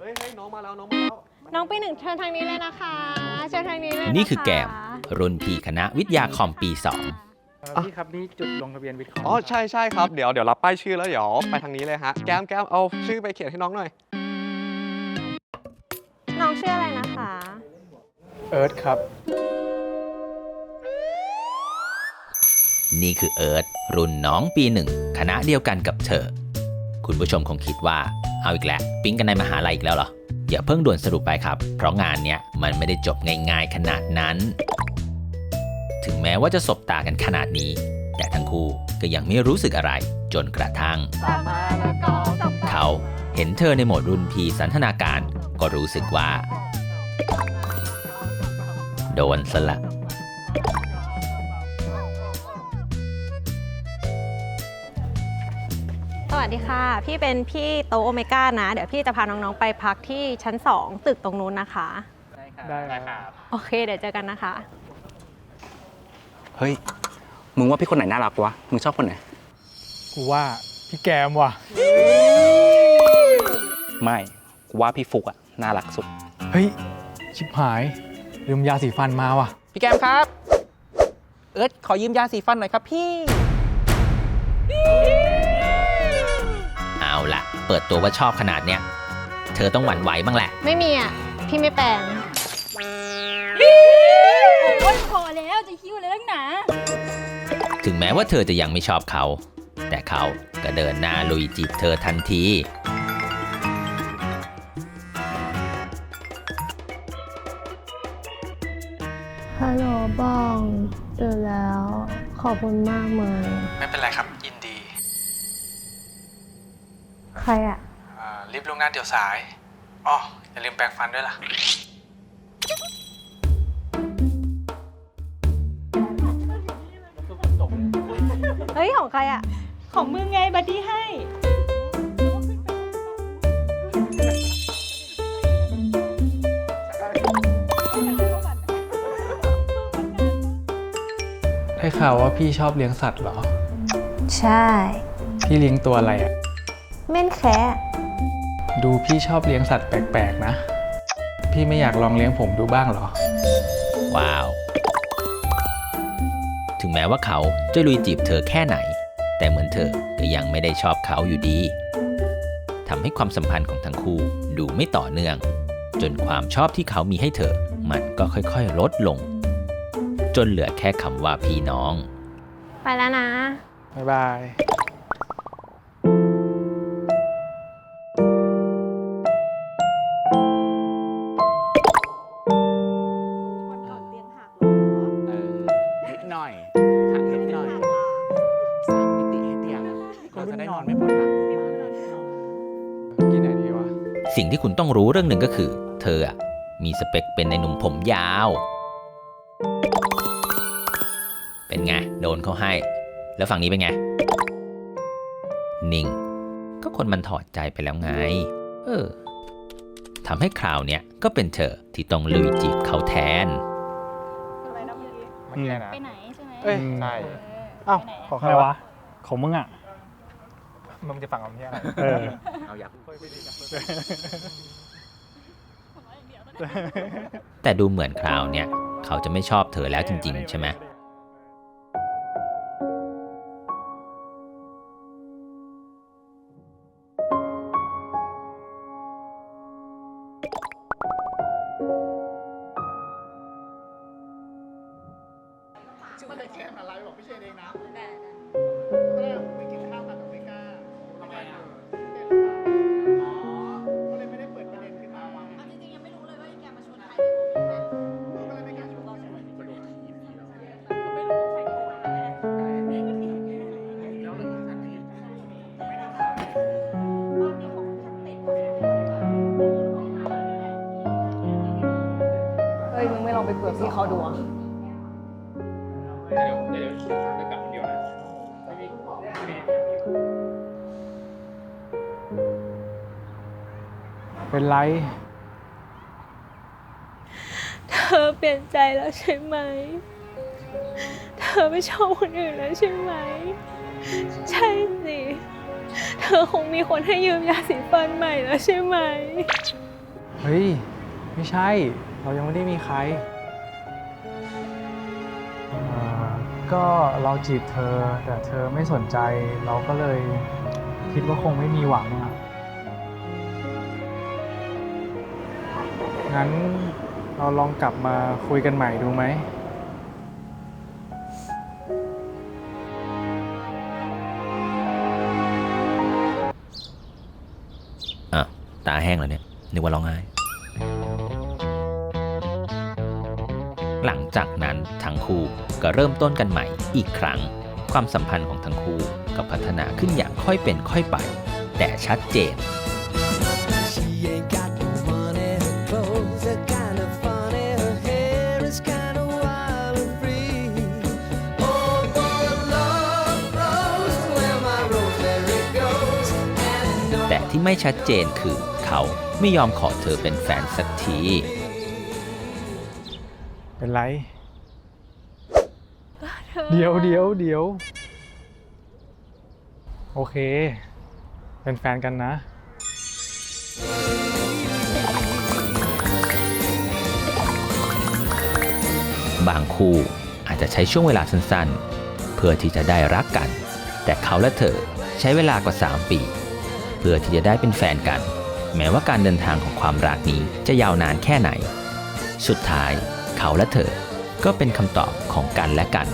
เฮ้ยเฮ้ยน้องมาแล้วน้องมาแล้วน้องปีหนึ่งเชิญทางนี้เลยนะคะ เชิญทางนี้เลยะะนี่คือแกม รุ่นพี่คณะวิทยาคอมปี2เอ่อพี่ครับนี่จุดลงทะเบียนวิทย์คอมอ๋อใช่ใช่ครับเดี๋ยวเดี๋ยวรับป้ายชื่อแล้วเดี๋ยวไปทางนี้เลยฮะแก้มแก้มเอาชื่อไปเขียนให้น้องหน่อย น้องชื่ออะไรนะคะ เอิร์ธครับนี่คือเอิร์ธรุ่นน้องปีหนึ่งคณะเดียวกันกับเธอ คุณผู้ชมคงคิดว่า เอาอีกแล้วปิ๊งกันในมหาลัยอีกแล้วเหรอ อย่าเพิ่งด่วนสรุปไปครับ เพราะงานเนี้ยมันไม่ได้จบง่ายๆขนาดนั้น ถึงแม้ว่าจะสบตากันขนาดนี้ แต่ทั้งคู่ก็ยังไม่รู้สึกอะไร จนกระทั่ง เขาเห็นเธอในโหมดรุ่นพีสันทนาการ ก็รู้สึกว่า โดนสละ สวัสดีค่ะ พี่เป็นพี่โตโอเมก้านะ เดี๋ยวพี่จะพาน้องๆไปพักที่ชั้น 2 ตึกตรงนู้นนะคะ ได้ครับ โอเคเดี๋ยวเจอกันนะคะ เฮ้ย มึงว่าพี่คนไหนน่ารักวะ มึงชอบคนไหน กูว่าพี่แกมว่ะ ไม่ กูว่าพี่ฟุกอะน่ารักสุด เฮ้ย ชิบหาย ลืมยาสีฟันมาว่ะ พี่แกมครับ เอิร์ธขอยืมยาสีฟันหน่อยครับพี่ เอาละเปิดตัวว่าชอบขนาดเนี้ย เธอต้องหวั่นไหวบ้างแหละ ไม่มีอะ พี่ไม่แปลงโอ้ยพอแล้วจะคิ้วเลยตั้งหนาถึงแม้ว่าเธอจะยังไม่ชอบเขา แต่เขาก็เดินหน้าลุยจีบเธอทันที ฮัลโหลบ้องตื่นแล้ว ขอบคุณมากเลยไม่เป็นไรครับยินดี ใครอะอ่ารีบลงหน้าเดี๋ยวสายอ๋ออย่าลืมแปรงฟันด้วยล่ะ เฮ้ย ของใครอะของมึงไงบัดดี้ให้ ได้ข่าวว่าพี่ชอบเลี้ยงสัตว์เหรอ ใช่ พี่เลี้ยงตัวอะไรอะ เม่นแคะดูพี่ชอบเลี้ยงสัตว์แปลกๆนะ พี่ไม่อยากลองเลี้ยงผมดูบ้างเหรอ ว้าว ถึงแม้ว่าเขาจะลุยจีบเธอแค่ไหน แต่เหมือนเธอก็ยังไม่ได้ชอบเขาอยู่ดีทำให้ความสัมพันธ์ของทั้งคู่ดูไม่ต่อเนื่อง จนความชอบที่เขามีให้เธอ มันก็ค่อยๆ ลดลง จนเหลือแค่คำว่าพี่น้อง ไปแล้วนะ บ๊ายบาย เราจะได้นอนไม่ปวดหลังกินไหนดีวะ สิ่งที่คุณต้องรู้เรื่องหนึ่งก็คือ เธออะมีสเปคเป็นในหนุ่มผมยาว เป็นไง โดนเขาให้ แล้วฝั่งนี้เป็นไง นิ่ง ก็คนมันถอดใจไปแล้วไง เออทำให้คราวเนี้ยก็เป็นเธอที่ต้องลุยจีบเขาแทนเมื่อกี้นะ ไปไหนใช่ไหมเอ้ย ใช่อ้าวขอใครวะ ของมึงอะ มึงจะฟังคำที่อะไรเออ เอาอยากแต่ดูเหมือนคราวเนี้ยเขาจะไม่ชอบเธอแล้วจริง ๆ ใช่ไหมเฮ้ยมึงไม่องไปคุยกับพี่เขาดูอะเป็นไร เธอเปลี่ยนใจแล้วใช่ไหม เธอไม่ชอบคนอื่นแล้วใช่ไหม ใช่สิ เธอคงมีคนให้ยืมยาสีฟันใหม่แล้วใช่ไหม เฮ้ย ไม่ใช่ เรายังไม่ได้มีใคร ก็เราจีบเธอ แต่เธอไม่สนใจเราก็เลยคิดว่าคงไม่มีหวังอะงั้นเราลองกลับมาคุยกันใหม่ดูไหม อะตาแห้งแล้วเนี่ยนึกว่าร้องไห้ หลังจากนั้นทั้งคู่ก็เริ่มต้นกันใหม่อีกครั้ง ความสัมพันธ์ของทั้งคู่ก็พัฒนาขึ้นอย่างค่อยเป็นค่อยไป แต่ชัดเจน She ain't got no money, her clothes are kinda funny, her hair is kinda wild and free. Oh, boy, love flows where my rosemary goes, and no แต่ที่ไม่ชัดเจนคือเขาไม่ยอมขอเธอเป็นแฟนสักที เป็นไร เดี๋ยวเดี๋ยวเดี๋ยวโอเค เป็นแฟนกันนะ บางคู่อาจจะใช้ช่วงเวลาสั้นๆ เพื่อที่จะได้รักกัน แต่เขาและเธอใช้เวลากว่า 3 ปี เพื่อที่จะได้เป็นแฟนกัน แม้ว่าการเดินทางของความรักนี้จะยาวนานแค่ไหน สุดท้าย เขาและเธอ ก็เป็นคำตอบของกันและกัน